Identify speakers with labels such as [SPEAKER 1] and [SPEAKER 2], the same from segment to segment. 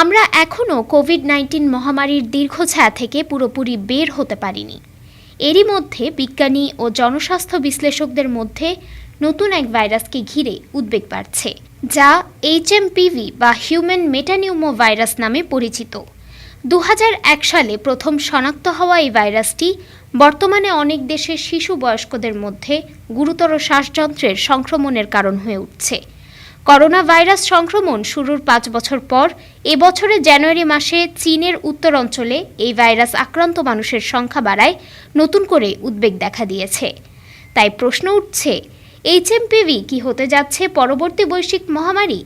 [SPEAKER 1] আমরা এখনও Covid nineteen মহামারীর দীর্ঘছায়া থেকে পুরোপুরি বের হতে পারিনি। এরই মধ্যে বিজ্ঞানী ও জনস্বাস্থ্য বিশ্লেষকদের মধ্যে নতুন এক ভাইরাসকে ঘিরে উদ্বেগ বাড়ছে, যা এইচএমপিভি বা হিউম্যান মেটানিউমো ভাইরাস নামে পরিচিত। দু হাজার এক সালে প্রথম শনাক্ত হওয়া এই ভাইরাসটি বর্তমানে অনেক দেশের শিশু বয়স্কদের মধ্যে গুরুতর শ্বাসযন্ত্রের সংক্রমণের কারণ হয়ে উঠছে। করোনা ভাইরাস সংক্রমণ শুরুর পাঁচ বছর পর এবছরের জানুয়ারি মাসে চীনের উত্তর অঞ্চলে এই ভাইরাস আক্রান্ত মানুষের সংখ্যা বাড়ায়, নতুন করে উদ্বেগ দেখা দিয়েছে। তাই প্রশ্ন উঠছে এইচএমপিভি কি হতে যাচ্ছে পরবর্তী বৈশ্বিক মহামারী?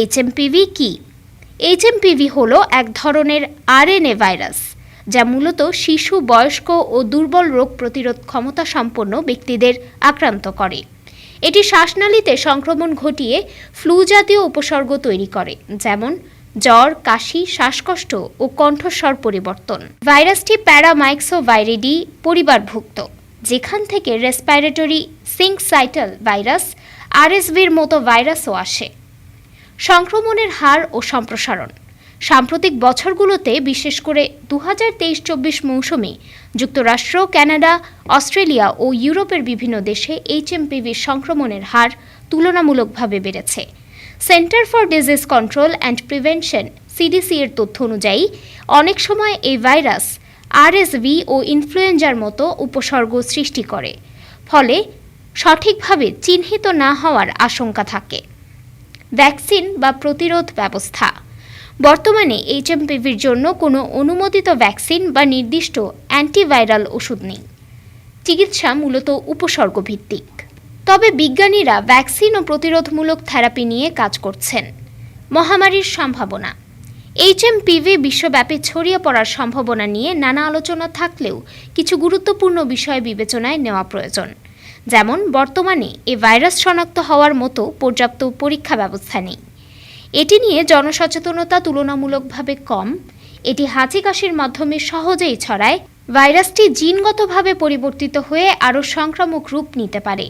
[SPEAKER 1] এইচএমপিভি কি? এইচএমপিভি হলো এক ধরনের আরএনএ ভাইরাস, যা মূলত শিশু, বয়স্ক ও দুর্বল রোগ প্রতিরোধ ক্ষমতা সম্পন্ন ব্যক্তিদের আক্রান্ত করে। এটি শ্বাসনালীতে সংক্রমণ ঘটিয়ে ফ্লু জাতীয় উপসর্গ তৈরি করে, যেমন জ্বর, কাশি, শ্বাসকষ্ট ও কণ্ঠস্বর পরিবর্তন। ভাইরাসটি প্যারামাইক্সো ভাইরিডি পরিবারভুক্ত, যেখান থেকে রেসপাইরেটরি সিঙ্কসাইটাল ভাইরাস আরএসভির মতো ভাইরাসও আসে। সংক্রমণের হার ও সম্প্রসারণ। সাম্প্রতিক বছরগুলোতে, বিশেষ করে দু হাজার তেইশ চব্বিশ মৌসুমে, যুক্তরাষ্ট্র, কানাডা, অস্ট্রেলিয়া ও ইউরোপের বিভিন্ন দেশে এইচএমপিভির সংক্রমণের হার তুলনামূলকভাবে বেড়েছে। Center for Disease Control and Prevention, CDC এর তথ্য অনুযায়ী, অনেক সময় এই ভাইরাস আরএসভি ও ইনফ্লুয়েঞ্জার মতো উপসর্গ সৃষ্টি করে। ফলে সঠিকভাবে চিহ্নিত না হওয়ার আশঙ্কা থাকে। ভ্যাকসিন বা প্রতিরোধ ব্যবস্থা। বর্তমানে এইচএমপিভির জন্য কোনো অনুমোদিত ভ্যাকসিন বা নির্দিষ্ট অ্যান্টিভাইরাল ওষুধ নেই। চিকিৎসা মূলত উপসর্গভিত্তিক। তবে বিজ্ঞানীরা ভ্যাকসিন ও প্রতিরোধমূলক থেরাপি নিয়ে কাজ করছেন। মহামারীর সম্ভাবনা। এইচএমপিভি বিশ্বব্যাপী ছড়িয়ে পড়ার সম্ভাবনা নিয়ে নানা আলোচনা থাকলেও কিছু গুরুত্বপূর্ণ বিষয় বিবেচনায় নেওয়া প্রয়োজন। যেমন, বর্তমানে এ ভাইরাস শনাক্ত হওয়ার মতো পর্যাপ্ত পরীক্ষা ব্যবস্থা নেই। এটি নিয়ে জনসচেতনতা তুলনামূলকভাবে কম। এটি হাঁচি কাশির মাধ্যমে সহজেই ছড়ায়। ভাইরাসটি জিনগতভাবে পরিবর্তিত হয়ে আরও সংক্রামক রূপ নিতে পারে।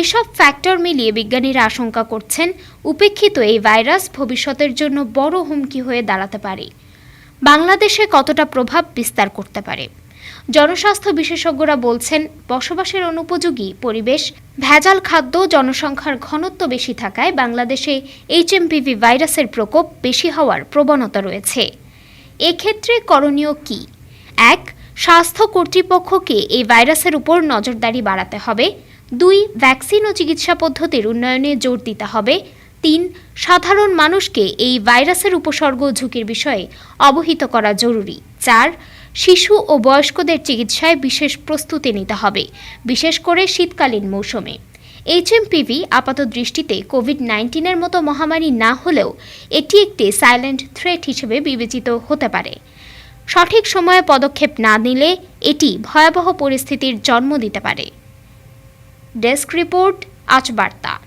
[SPEAKER 1] এসব ফ্যাক্টর মিলিয়ে বিজ্ঞানীরা আশঙ্কা করছেন, উপেক্ষিত এই ভাইরাস ভবিষ্যতের জন্য বড় হুমকি হয়ে দাঁড়াতে পারে। বাংলাদেশে কতটা প্রভাব বিস্তার করতে পারে? জনস্বাস্থ্য বিশেষজ্ঞরা বলছেন, বসবাসের অনুপযোগী পরিবেশ, ভেজাল খাদ্য জনসংখ্যার ঘনত্ব বেশি থাকায় বাংলাদেশে এইচএমপিভি ভাইরাসের প্রকোপ বেশি হওয়ার প্রবণতা রয়েছে। এক্ষেত্রে করণীয় কি? এক, স্বাস্থ্য কর্তৃপক্ষকে এই ভাইরাসের উপর নজরদারি বাড়াতে হবে। দুই, ভ্যাকসিন ও চিকিৎসা পদ্ধতির উন্নয়নে জোর দিতে হবে। তিন, সাধারণ মানুষকে এই ভাইরাসের উপসর্গ ঝুঁকির বিষয়ে অবহিত করা জরুরি। চার শিশু ও বয়স্কদের চিকিৎসায় বিশেষ প্রস্তুতি নিতে হবে, বিশেষ করে শীতকালীন মৌসুমে। এইচএমপিভি আপাত দৃষ্টিতে কোভিড নাইন্টিনের মতো মহামারী না হলেও এটি একটি সাইলেন্ট থ্রেট হিসেবে বিবেচিত হতে পারে। সঠিক সময়ে পদক্ষেপ না নিলে এটি ভয়াবহ পরিস্থিতির জন্ম দিতে পারে। ডেস্ক রিপোর্ট, আজ বার্তা।